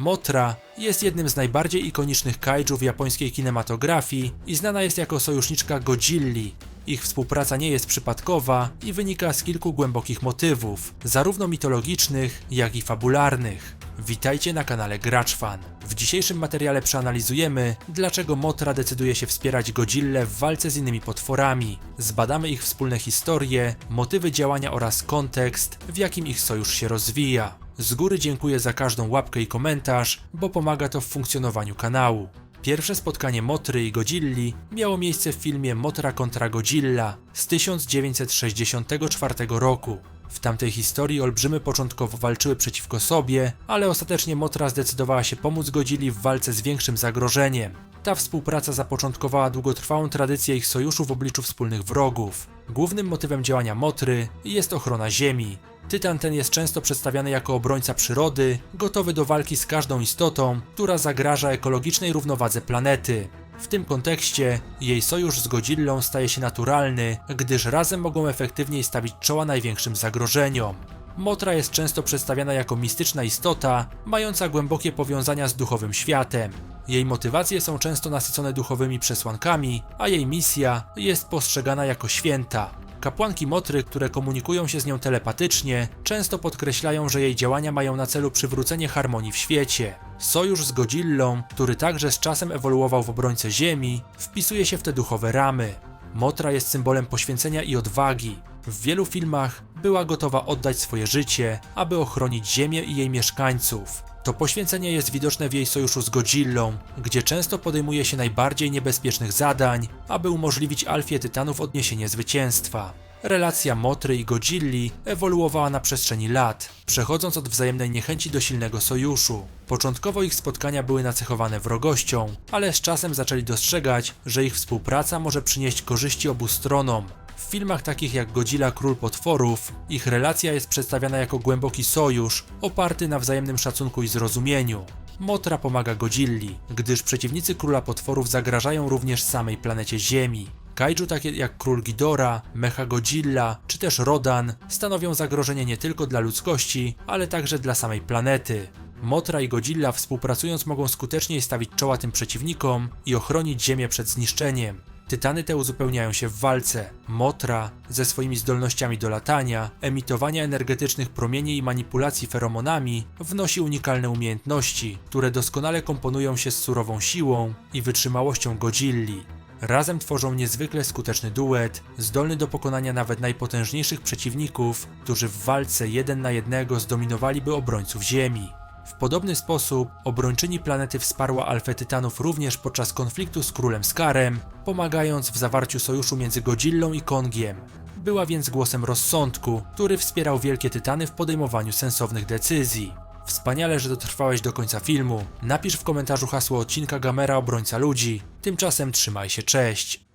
Motra jest jednym z najbardziej ikonicznych kaiju w japońskiej kinematografii i znana jest jako sojuszniczka Godzilli. Ich współpraca nie jest przypadkowa i wynika z kilku głębokich motywów, zarówno mitologicznych, jak i fabularnych. Witajcie na kanale Graczfan. W dzisiejszym materiale przeanalizujemy, dlaczego Motra decyduje się wspierać Godzillę w walce z innymi potworami. Zbadamy ich wspólne historie, motywy działania oraz kontekst, w jakim ich sojusz się rozwija. Z góry dziękuję za każdą łapkę i komentarz, bo pomaga to w funkcjonowaniu kanału. Pierwsze spotkanie Motry i Godzilli miało miejsce w filmie Motra kontra Godzilla z 1964 roku. W tamtej historii olbrzymy początkowo walczyły przeciwko sobie, ale ostatecznie Motra zdecydowała się pomóc Godzilli w walce z większym zagrożeniem. Ta współpraca zapoczątkowała długotrwałą tradycję ich sojuszu w obliczu wspólnych wrogów. Głównym motywem działania Motry jest ochrona Ziemi. Tytan ten jest często przedstawiany jako obrońca przyrody, gotowy do walki z każdą istotą, która zagraża ekologicznej równowadze planety. W tym kontekście jej sojusz z Godzillą staje się naturalny, gdyż razem mogą efektywniej stawić czoła największym zagrożeniom. Motra jest często przedstawiana jako mistyczna istota, mająca głębokie powiązania z duchowym światem. Jej motywacje są często nasycone duchowymi przesłankami, a jej misja jest postrzegana jako święta. Kapłanki Motry, które komunikują się z nią telepatycznie, często podkreślają, że jej działania mają na celu przywrócenie harmonii w świecie. Sojusz z Godzillą, który także z czasem ewoluował w obrońcę Ziemi, wpisuje się w te duchowe ramy. Motra jest symbolem poświęcenia i odwagi. W wielu filmach była gotowa oddać swoje życie, aby ochronić Ziemię i jej mieszkańców. To poświęcenie jest widoczne w jej sojuszu z Godzillą, gdzie często podejmuje się najbardziej niebezpiecznych zadań, aby umożliwić Alfie Tytanów odniesienie zwycięstwa. Relacja Motry i Godzilli ewoluowała na przestrzeni lat, przechodząc od wzajemnej niechęci do silnego sojuszu. Początkowo ich spotkania były nacechowane wrogością, ale z czasem zaczęli dostrzegać, że ich współpraca może przynieść korzyści obu stronom. W filmach takich jak Godzilla Król Potworów, ich relacja jest przedstawiana jako głęboki sojusz, oparty na wzajemnym szacunku i zrozumieniu. Motra pomaga Godzilli, gdyż przeciwnicy Króla Potworów zagrażają również samej planecie Ziemi. Kaiju takie jak Król Ghidorah, Mecha Godzilla czy też Rodan stanowią zagrożenie nie tylko dla ludzkości, ale także dla samej planety. Motra i Godzilla współpracując mogą skuteczniej stawić czoła tym przeciwnikom i ochronić Ziemię przed zniszczeniem. Tytany te uzupełniają się w walce. Motra, ze swoimi zdolnościami do latania, emitowania energetycznych promieni i manipulacji feromonami, wnosi unikalne umiejętności, które doskonale komponują się z surową siłą i wytrzymałością Godzilli. Razem tworzą niezwykle skuteczny duet, zdolny do pokonania nawet najpotężniejszych przeciwników, którzy w walce jeden na jednego zdominowaliby obrońców Ziemi. W podobny sposób obrończyni planety wsparła Alfę Tytanów również podczas konfliktu z królem Skarem, pomagając w zawarciu sojuszu między Godzillą i Kongiem. Była więc głosem rozsądku, który wspierał wielkie tytany w podejmowaniu sensownych decyzji. Wspaniale, że dotrwałeś do końca filmu. Napisz w komentarzu hasło odcinka Gamera Obrońca Ludzi. Tymczasem trzymaj się, cześć.